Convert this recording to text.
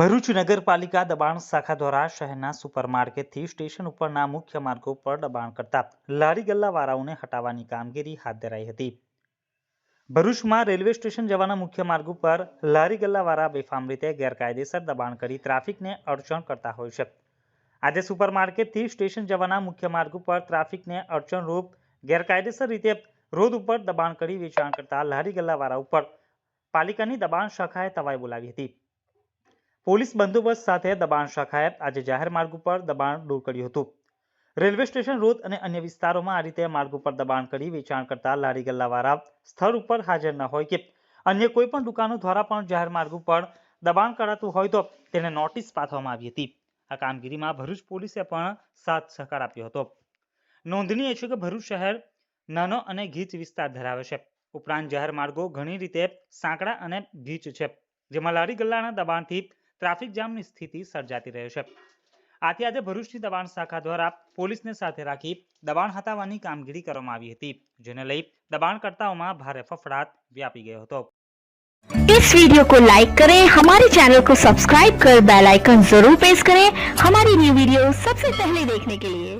ભરૂચ નગરપાલિકા દબાણ શાખા દ્વારા શહેરના સુપરમાર્કેટથી સ્ટેશન ઉપરના મુખ્ય માર્ગો પર દબાણ કરતા લારી ગલ્લાવાળાઓને હટાવવાની કામગીરી હાથ ધરાઈ હતી. ભરૂચમાં રેલવે સ્ટેશન જવાના મુખ્ય માર્ગ ઉપર લારી ગલ્લાવાળા બેફામ રીતે ગેરકાયદેસર દબાણ કરી ટ્રાફિકને અડચણ કરતા હોય છે. આજે સુપરમાર્કેટથી સ્ટેશન જવાના મુખ્ય માર્ગ ઉપર ટ્રાફિકને અડચણરૂપ ગેરકાયદેસર રીતે રોડ ઉપર દબાણ કરી વેચાણ કરતા લારી ગલ્લાવાળા ઉપર પાલિકાની દબાણ શાખાએ તવાઈ બોલાવી હતી. પોલીસ બંદોબસ્ત સાથે દબાણ શાખાએ આજે જાહેર માર્ગ ઉપર દબાણ દૂર કર્યું હતું. રેલવે સ્ટેશન રોડ અને અન્ય વિસ્તારોમાં આ રીતે માર્ગ ઉપર દબાણ કરી વેચાણ કરતા લારી ગલ્લાવાળા સ્થળ ઉપર હાજર ન હોય કે. અન્ય કોઈ પણ દુકાનો દ્વારા પણ જાહેર માર્ગ ઉપર દબાણ કરાતું હોય તો તેને નોટિસ પાઠવવામાં આવી હતી. આ કામગીરીમાં ભરૂચ પોલીસે પણ સાથ સહકાર આપ્યો હતો. નોંધનીય છે કે ભરૂચ શહેર નાનો અને ગીચ વિસ્તાર ધરાવે છે. ઉપરાંત જાહેર માર્ગો ઘણી રીતે સાંકડા અને ગીચ છે, જેમાં લારી ગલ્લાના દબાણથી ટ્રાફિક જામની સ્થિતિ સર્જાતી રહે છે આથી આજે ભરૂચની દબાણ શાખા દ્વારા પોલીસને સાથે રાખી દબાણ હટાવવાની કામગીરી કરવામાં આવી હતી જેને લઈ દબાણકર્તાઓમાં ભારે ફફડાટ વ્યાપી ગયો હતો इस वीडियो को लाइक करें हमारे चैनल को सब्सक्राइब कर बेल आइकन जरूर प्रेस करें हमारी न्यू वीडियो सबसे पहले देखने के लिए